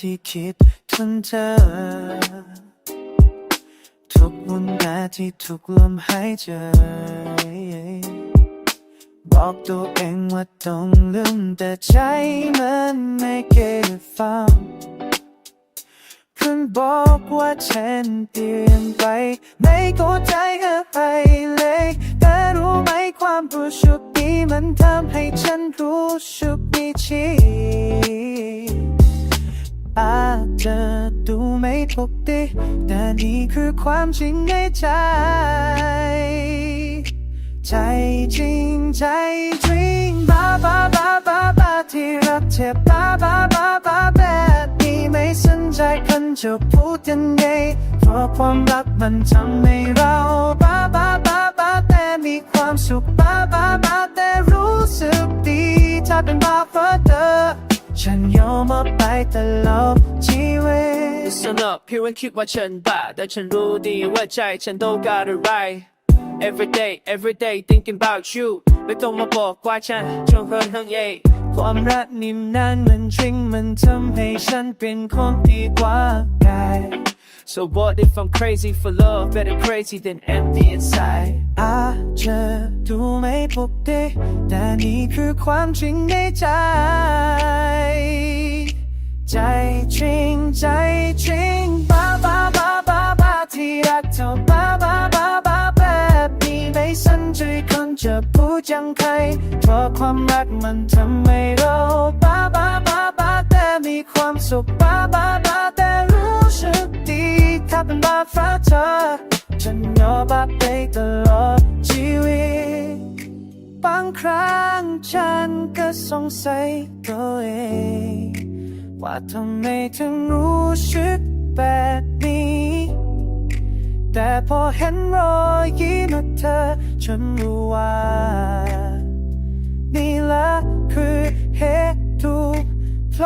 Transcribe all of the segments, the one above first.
ที่คิดถึงเธอ ทุกวันนาทีทุกลมหายใจ บอกตัวเองว่าต้องลืมแต่ใจมันไม่เคยฟังเพิ่งบอกว่าฉันเปลี่ยนไป ไม่เข้าใจอะไรเลย แต่รู้ไหมความรู้สึกนี้มันทำให้ฉันรู้สึกมีชีวิต จะดูไม่ปกติแต่นี่คือความจริงในใจ ใจจริงใจจริงบ้าบ้าบ้าบ้าบ้าที่รักเจ็บบ้าบ้าบ้าบ้าแบบนี้ไม่สนใจคนจะพูดยังไงเพราะความรักมันทำให้เราบ้าบ้าบ้าบ้าแต่มีความสุขบ้าบ้าบ้าแต่รู้สึกดีถ้าเป็นบ้าเฟ้อเธอ ฉันยอมมาไปตลอดชีวิต Listen up เพียงคิดว่าฉันบ้าแต่ฉันรู้ดีว่าใจฉันต้องการอะไร Every day every day thinking about you ไม่ต้องมาบอกว่าฉันจงเฮินทั้งเย่ความรักนิ่มนานมันจริงมันทำให้ฉันเป็นคนดีกว่าใคร So what if I'm crazy for love better crazy than empty inside อาจจะดู ปกติแต่นี่คือความจริงในใจ ใจจริงใจจริงบ้าบ้าบ้าบ้าบ้าที่รักเธอบ้าบ้าบ้าบ้าแบบนี้ไม่สนใจคนจะพูดยังไงเพราะความรักมันทำให้เราบ้าบ้าบ้าบ้าแต่มีความสุขบ้าบ้าบ้าแต่รู้สึกดีถ้าเป็นบ้าฟ้าเธอฉันยอมบ้าไปตลอดชีวิต บางครั้งฉันก็สงสัยตัวเอง ว่าทำไมถึงรู้สึกแบบนี้ แต่พอเห็นรอยยิ้มเธอ ฉันรู้ว่า นี่ละคือเหตุเพ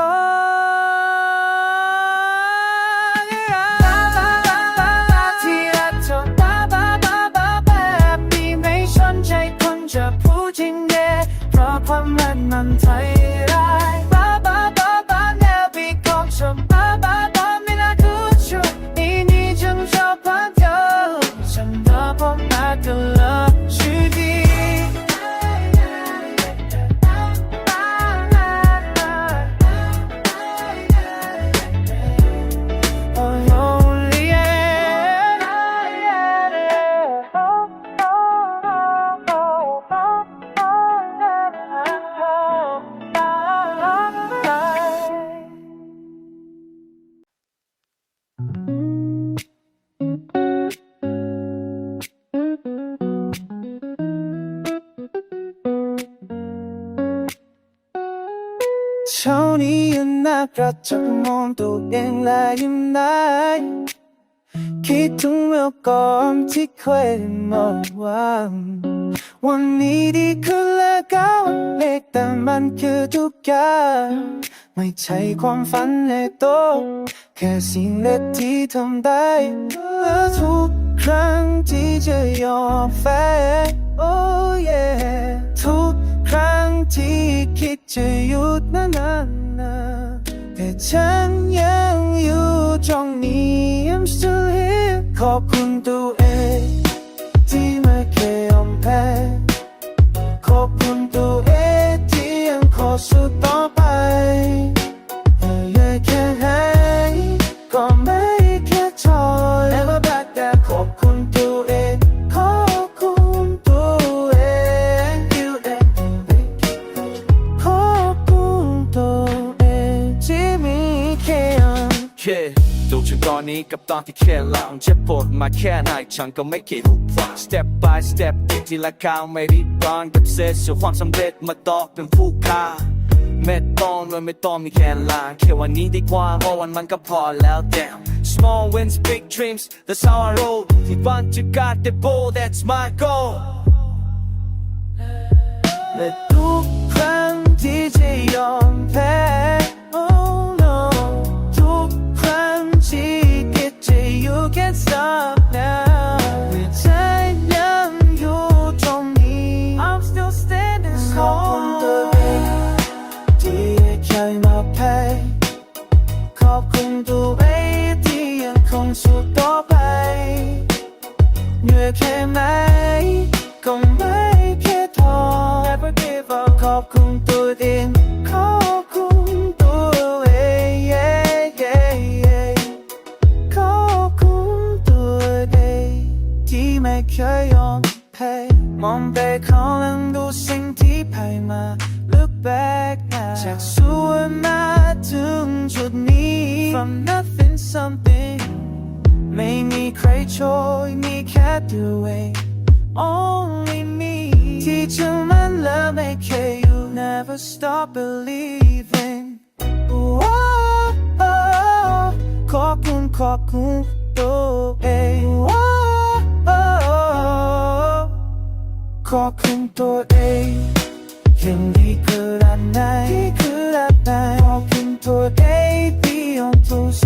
ช้านี้ยังน่ากระจกมองตัวเองและยิ้มได้คิดถึงเมื่อก่อนที่เคยมองว่าวันนี้ดีขึ้นแล้วก็เล็กแต่มันคือทุกอย่างไม่ใช่ความฝันในโตะแค่สิ่งเล็กที่ทำได้และทุกครั้งที่จะยอมแพ้ oh yeah ทุก รั้งที่คิดจะหยุดนานๆแต่ฉันยังอยู่ตรงนี้ I'm still here ขอบคุณตัวเองที่ไม่เคยยอมแพ้ขอบคุณตัวเองที่ยังขอสู้ต่อ อนที่แค่หลังเจ็บปวดมาแค่ไหนฉันก็ไม่คิดรู้ว่า Step by step ทีละก้าวไม่รีบร้อนกับเซสสู่ความสำเร็จมาตอกเป็นผู้ค่าไม่ต้องเลยไม่ต้องมีแค่ลางแค่วันนี้ดีกว่าเพราะวันมันก็พอแล้ว Damn Small wins big dreams that's how I roll ที่บ้านจะ got the ball that's my goal และทุกครั้งที่จะยอมแพ้ never stop believing ว้าวขอบคุณขอบคุณตัวเองว้าวขอบคุณตัวเองยังดีคืออันไหนคืออันไหนขอบคุณตัวเองที่ยอมทุก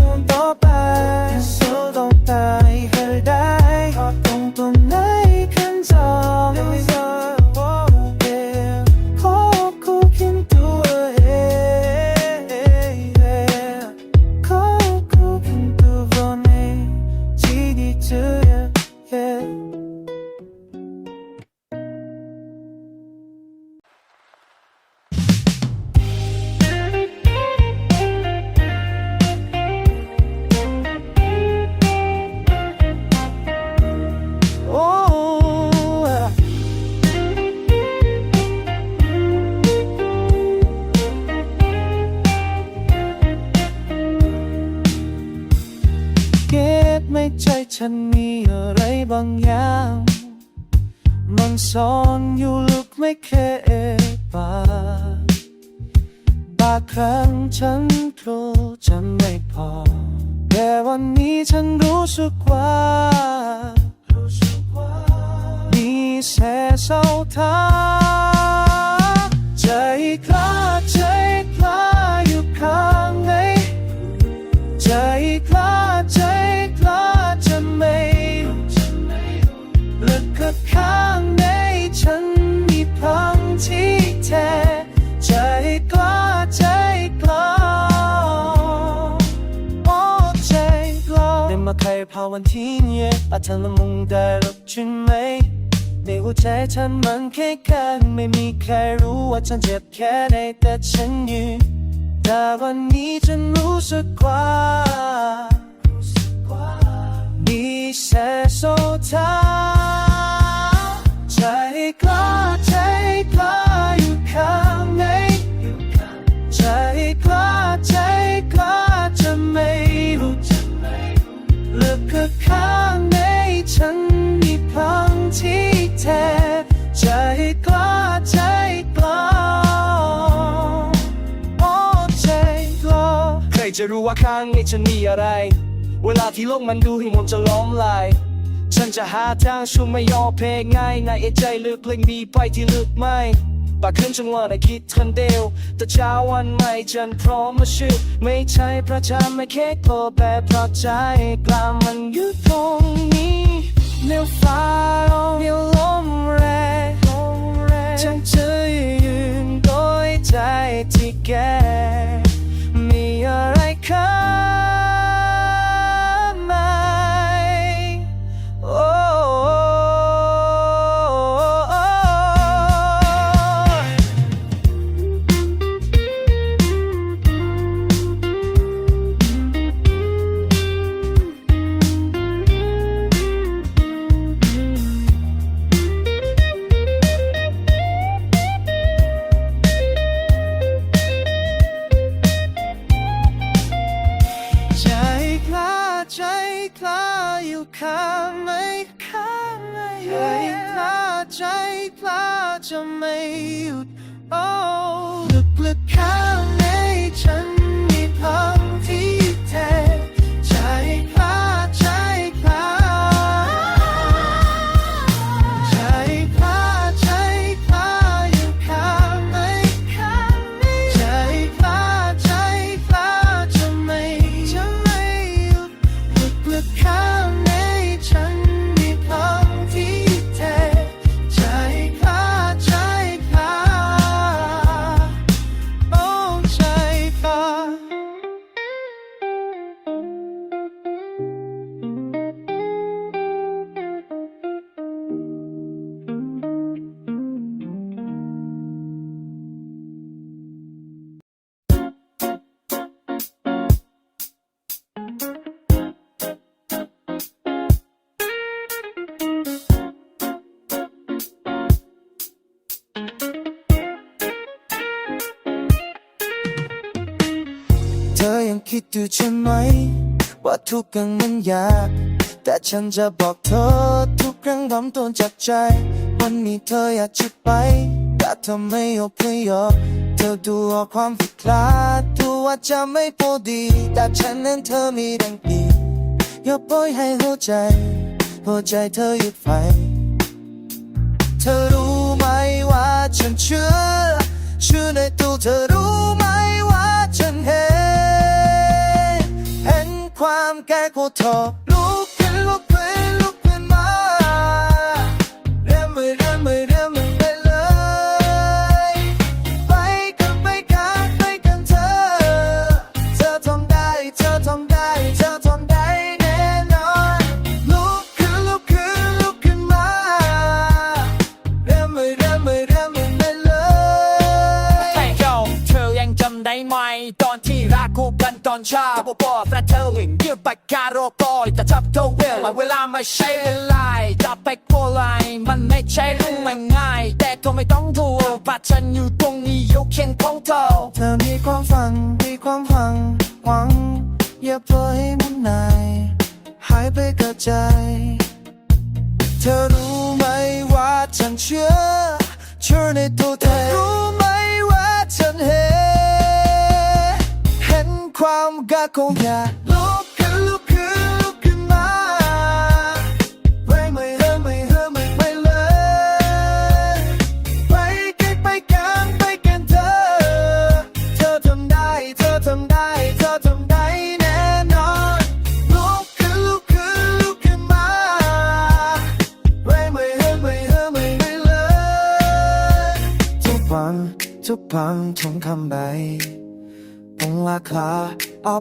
วันที่เนี่ยอาจจะละมุงได้หรอกใช่ไหม ในหัวใจฉันมันแค่กันไม่มีใครรู้ว่าฉันเจ็บแค่ไหนแต่ฉันยืนแต่วันนี้ฉันรู้สึกว่ามีแสโซทาใจกล้าใจกล้าอยู่ข้าง ข้างในฉันมีพลังที่แท้ใจกล้าใจกล้าโอ้ใจกล้าใครจะรู้ว่าข้างในฉันมีอะไร เวลาที่โลกมันดูให้หมดจะล้มลายฉันจะหาทางช่วยไม่ยอมแพ้ง่ายในใจลึกเพลงดีไปที่ลึกไม่ ปากขึ้นจังหวะในคิดคนเดียวแต่เช้าวันใหม่ฉันพร้อมมาชื่อไม่ใช่เพราะฉันไม่แค่พอแต่เพราะใจกล้ามันอยู่ตรงนี้เนื้อฟ้าลมมีลมแรงฉันจะยืนโดยใจที่แกมีอะไรข้า จะไม่หยุด คิดดูใช่ไหม ว่าทุกครั้งมันยาก แต่ฉันจะบอกเธอทุกครั้งทำต้นจากใจ วันนี้เธออยากจะไปแต่เธอไม่ยอมไม่ยอเธอดูออกความผิดพลาดดูว่าจะไม่พอดี แต่ฉันนั้นเธอมีดังดีอย่าปล่อยให้หัวใจ หัวใจเธอหยุดไฟ เธอรู้ไหมว่าฉันเชื่อ เชื่อในตัวเธอรู้ไหมว่าฉันเห็น ความแก่ของเธอลุ ชาบอบอและเธอหลิงยืดปคาร์โรอบอยแต่จับเธอเวลเวลาไม่ใช่เวลาจับไปโกไลมันไม่ใช่เรื่องง่ายแต่ก็ไม่ต้องทัวปัจฉันอยู่ตรงนี้ยกเข็นของเธอเธอมีความฝันมีความหวังหวังอย่าปล่อยให้มันนายหายไปกับใจ ကုန်ပြ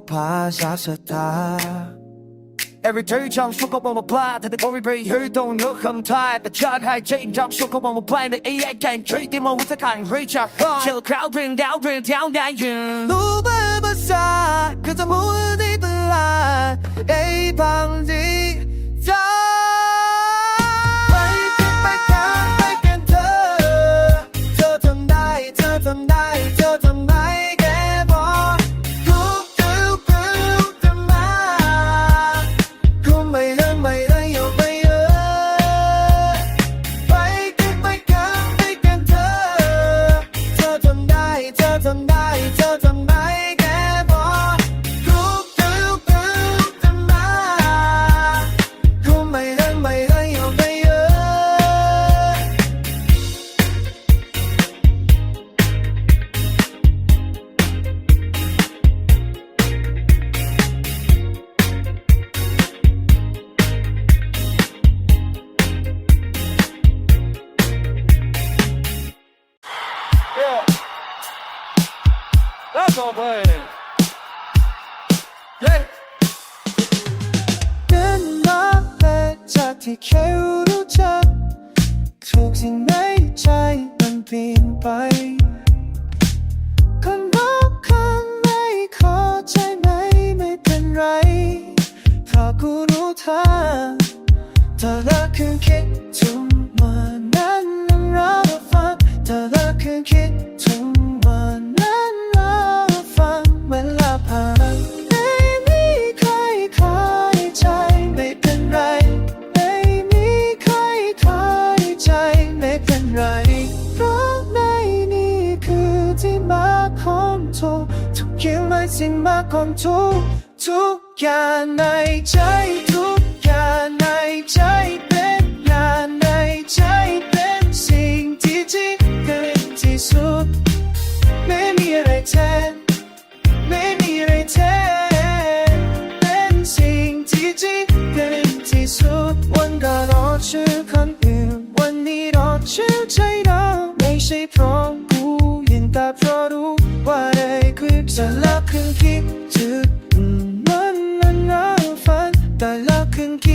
เอาภาษาสตา Every day จำสุขภาพมาพลาดแต่ก็ไม่ไปเฮ้ยต้องนึกคำทายแต่ชาติให้ใจจำสุขภาพมาพลาดใสิ่งมาของทุก ทุกอย่างในใจทุกอย่างในใจเป็นอย่างในใจเป็นสิ่งที่จริงเกินที่สุด ไม่มีอะไรแทนไม่มีอะไรแทนเป็นสิ่งที่จริงเกินที่สุดวันก็รอชื่อคนอื่นวันนี้รอชื่อใจเราไม่ใช่เพราะกูยินแต่เพราะรู้ว่า ได้คือจะละคืนคิดถึงมันนั้นาฝันแต่ละคืน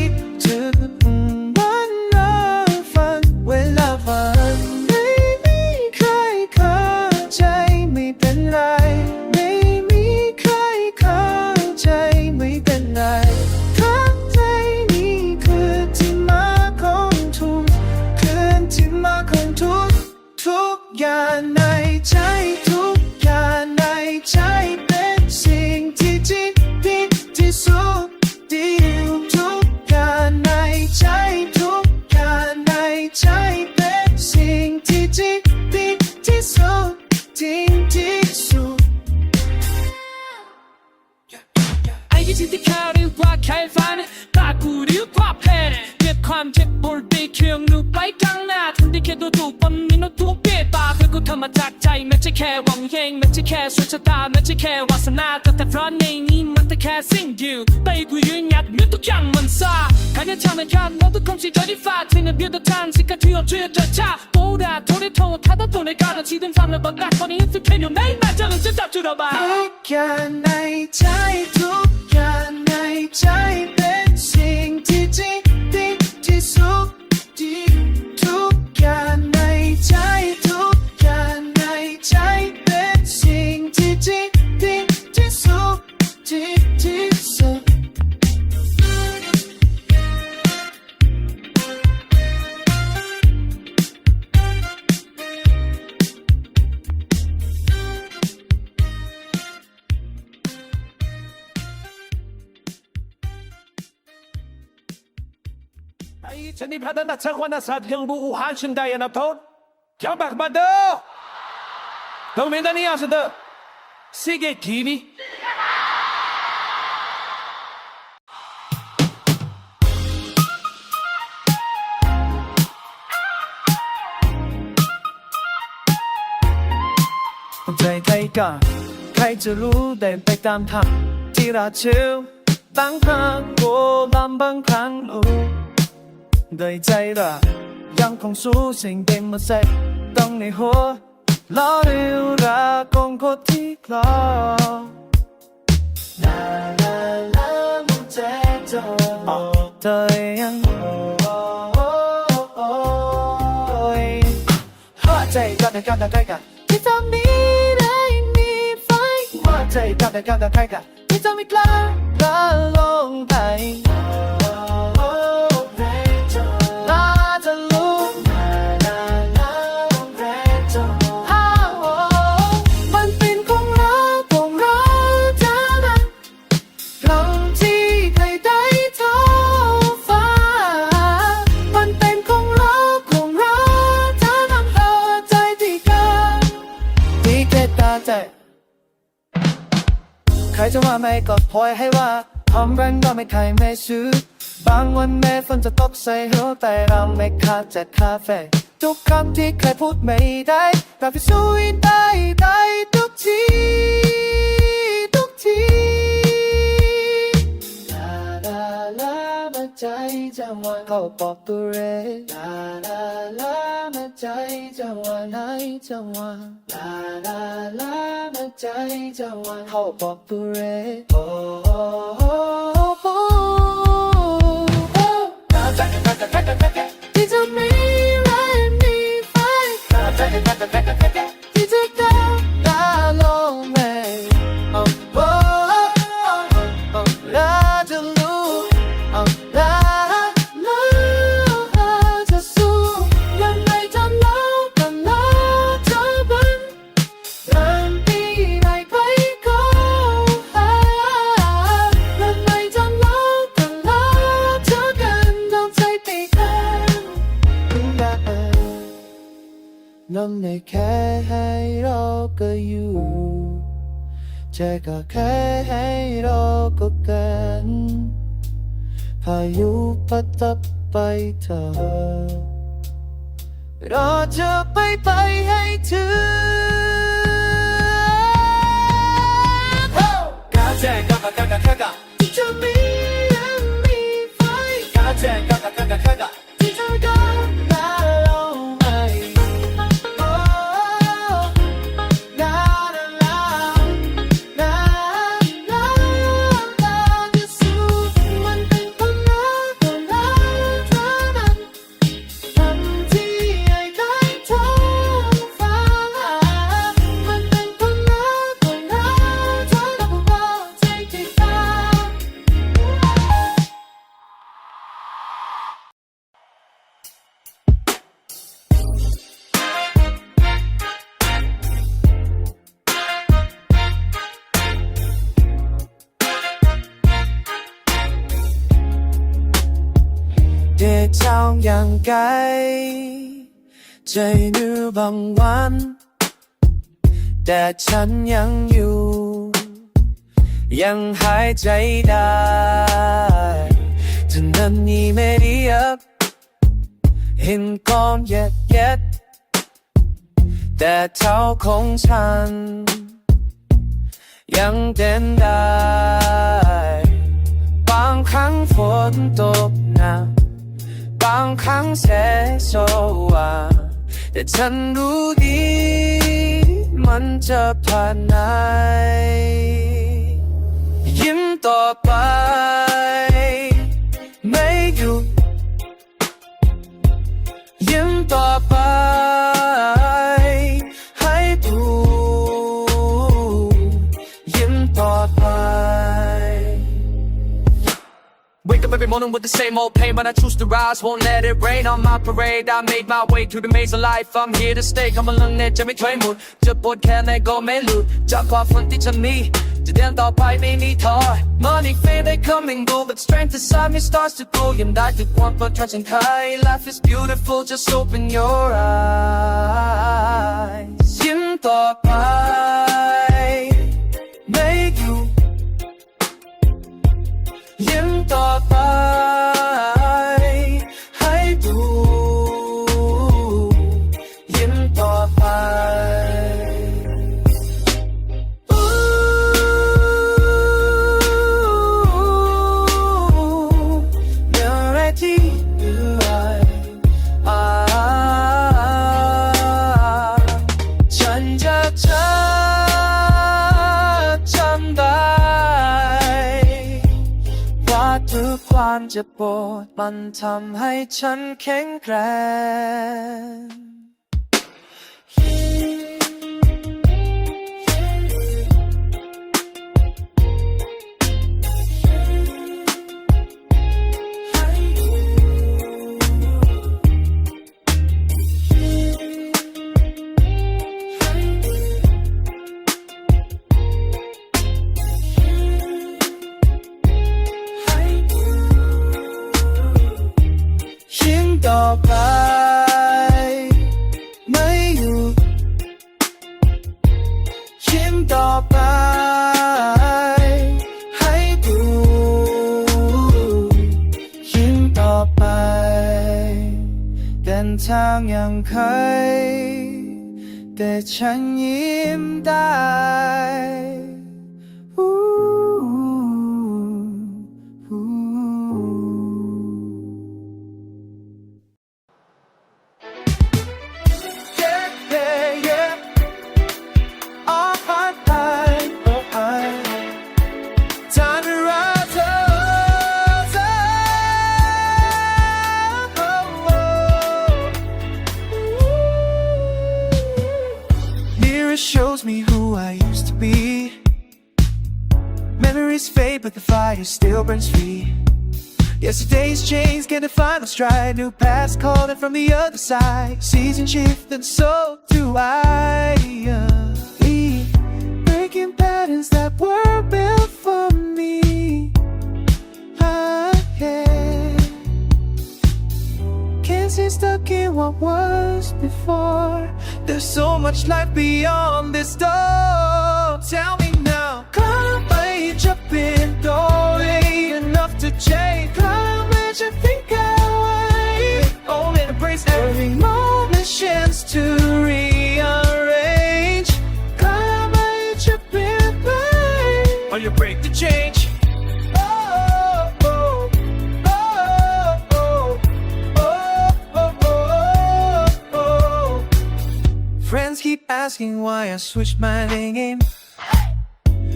วาสนาแต่เพราะในนี้มันแต่แค่สิ่งเดียวไปกูยืนหยัดมิทุกอย่างมันซาใครจะทำให้ขาดเราทุกคนสิได้ฟ้าที่ในเบียดทางสิกาที่เราเชื่อจะจ้าโตดาโตได้โทษถ้าต้องตัวในการที่เดินฟังและบังคับคนนี้สุดเพียงอยู่ในแม่จะหลุดจะจับจุดระบายทุกอย่างในใจทุกอย่างในใจเป็นสิ่งที่จริงที่ที่สุดที่ทุกอย่างในใจทุกอย่างในใจเป็นสิ่งที่จริง 주님 하나나 차관나 사경부 우한신다에 나톤 경박반도 동민단이 아서도 시계 TV ก็ใครจะรู้เดินไปตามทางที่ราเชื่อบางครั้งโกลำบางครั้งรู้โดยใจเรายังคงสู้สิ่งเต็มมาใส่ต้องในหัวล้อเรียวรักองคนที่คลอลาลาลามันใจเธอเธอยังโอ้โอ้ยหัวใจกับแต่กับแต่ใครกันที่ทำนี้ได้มี วใจกับแต่กับ รจะว่าไม่ก็ปล่อยให้ว่าหอมแรงก็ไม่ใครไม่ซื้อบางวันแม้ฝนจะตกใส่หัวแต่เราไม่ขาดจากคาเฟ่ทุกคำที่ใครพูดไม่ได้กลับไปสู้ได้ได้ทุกทีทุกที มาใจจังหวะเขาบอกตัวเรลาลาลามาใจจั ก็อยู่ เธก็แค่ให้รอก็เกินพายุพัดตับไปเธอ รอเธอไปไปให้ถึงกาแจกากากากากาาจะมียังมีไฟกาแจกากากากากา ไกล ใจนึกบางวัน แต่ฉันยังอยู่ ยังหายใจได้เท่านั้นนี่ไม่ด้ยับเห็นก้อนเย็ดเย็ดแต่เท้าของฉัน ยังเดินได้ บางครั้งฝนตกหนัก บางครั้งแสงสว่างแต่ฉันรู้ดี มันจะผ่านไหนยิ้มต่อไป Wake up every morning with the same old pain, but I choose to rise. Won't let it rain on my parade. I made my way through the maze of life. I'm here to stay. คำว่าลังเนี่ยจะไม่ถอยหมุนจะปวดแค่ไหนก็ไม่หลุดจากความฝันที่ฉันมี จะเดินต่อไปไม่มีถอย Money fame they come and go but strength inside me starts to grow ยังได้ทุกวันเปิดทางฉันใคร Life is beautiful just open your eyes ยิ้มต่อไป ไม่หยุดยิ้มต่อไป จะปวดมันทำให้ฉันแข็งแกร่ง fire still burns free. Yesterday's chains get a final stride. New past calling from the other side. Season shift, and so do I. Uh, breaking patterns that were built for me. Ah, yeah. Can't stay stuck in what was before. There's so much life beyond this door. Tell Embrace every moment, chance to rearrange. Or you break the change. Oh, oh, oh, Friends keep asking why I switched my name.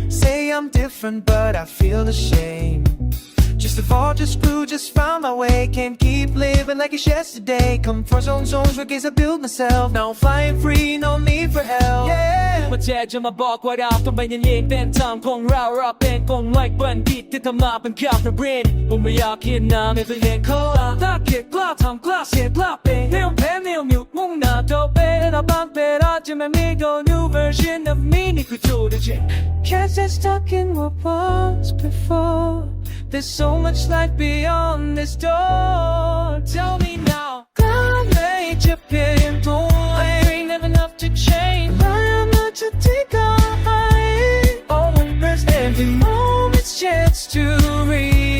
Say I'm different, but I feel the shame. Just a fall, just grew, just found my way. Can't keep living like it's yesterday. Comfort zone zones, where I build myself. Now I'm flying free, no need for help. Yeah. มาแชร์จะมาบอกว่าเราต้องไปเย็นๆเป็นทางของเราเราเป็นกองไลค์บันดิตที่ทำมาเป็นข้าวทะเบรนผมไม่อยากเห็นหน้าไม่เป็นเห็นเขาละถ้าเกียดกล้าทำกล้าเสียกล้าเป็นเนียวแพ้เนียวมิวมุ่งหน้าโตเป็นและบางเป็นอาจจะไม่มี go new version of me นี่คือ to the jet Can't get stuck in what was before. There's so much life beyond this door Tell me now ก็ไม่จะเปลี่ยนตัวเอง ain't never enough to change พยายาม to take a high. Oh, there's every moment's chance to rearrange.